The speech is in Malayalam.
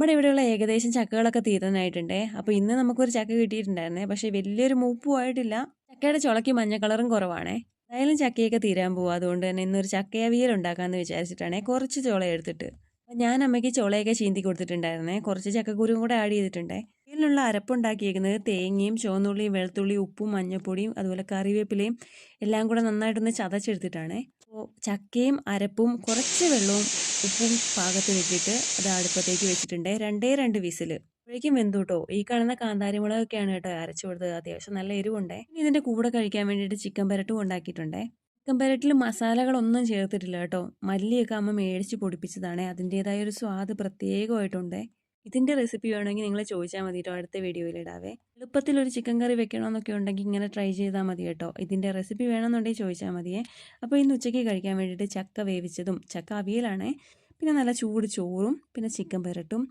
നമ്മുടെ ഇവിടെയുള്ള ഏകദേശം ചക്കകളൊക്കെ തീരാനായിട്ടുണ്ടേ. അപ്പോൾ ഇന്ന് നമുക്കൊരു ചക്ക കിട്ടിയിട്ടുണ്ടായിരുന്നേ. പക്ഷേ വലിയൊരു മൂപ്പും ആയിട്ടില്ല. ചക്കയുടെ ചുളക്കി മഞ്ഞ കളറും കുറവാണേ. എന്തായാലും ചക്കയൊക്കെ തീരാൻ പോകും അതുകൊണ്ട് തന്നെ ഇന്നൊരു ചക്കയവിയൽ ഉണ്ടാക്കാമെന്ന് വിചാരിച്ചിട്ടാണേ കുറച്ച് ചോള എടുത്തിട്ട്. ഞാൻ അമ്മയ്ക്ക് ചോളയൊക്കെ ചീന്തി കൊടുത്തിട്ടുണ്ടായിരുന്നേ. കുറച്ച് ചക്കക്കുരും കൂടെ ആഡ് ചെയ്തിട്ടുണ്ടേ. ഇതിനുള്ള അരപ്പുണ്ടാക്കിയേക്കുന്നത് തേങ്ങയും ചുവന്നുള്ളിയും വെളുത്തുള്ളിയും ഉപ്പും മഞ്ഞപ്പൊടിയും അതുപോലെ കറിവേപ്പിലയും എല്ലാം കൂടെ നന്നായിട്ടൊന്ന് ചതച്ചെടുത്തിട്ടാണേ. അപ്പോൾ ചക്കയും അരപ്പും കുറച്ച് വെള്ളവും ഉപ്പും വെച്ചിട്ട് അത് അടുപ്പത്തേക്ക് വെച്ചിട്ടുണ്ട്. രണ്ടേ രണ്ട് വിസിൽ അപ്പോഴേക്കും വെന്തു കേട്ടോ. ഈ കാണുന്ന കാന്താരിമുളകൊക്കെയാണ് കേട്ടോ അരച്ചു കൊടുത്തത് അത്യാവശ്യം നല്ല എരിവുണ്ടേ. ഇനി ഇതിന്റെ കൂടെ കഴിക്കാൻ വേണ്ടിയിട്ട് ചിക്കൻ പെരട്ടും ഉണ്ടാക്കിയിട്ടുണ്ടേ. ചിക്കൻ പെരട്ടിൽ മസാലകളൊന്നും ചേർത്തിട്ടില്ല കേട്ടോ. മല്ലിയൊക്കെ അമ്മ മേടിച്ച് പൊടിപ്പിച്ചതാണേ. അതിന്റേതായ ഒരു സ്വാദ് പ്രത്യേകമായിട്ടുണ്ടേ. ഇതിന്റെ റെസിപ്പി വേണമെങ്കിൽ നിങ്ങൾ ചോദിച്ചാൽ മതി കേട്ടോ അടുത്ത വീഡിയോയിൽ ഇടാവേ. എളുപ്പത്തിൽ ഒരു ചിക്കൻ കറി വെക്കണമെന്നൊക്കെ ഉണ്ടെങ്കിൽ ഇങ്ങനെ ട്രൈ ചെയ്താൽ മതി കേട്ടോ ഇതിന്റെ റെസിപ്പി വേണമെന്നുണ്ടെങ്കിൽ ചോദിച്ചാൽ മതിയേ. അപ്പോൾ ഇന്ന് ഉച്ചയ്ക്ക് കഴിക്കാൻ വേണ്ടിയിട്ട് ചക്ക വേവിച്ചതും ചക്ക അവിയലാണേ. പിന്നെ നല്ല ചൂട് ചോറും പിന്നെ ചിക്കൻ പെരട്ടും.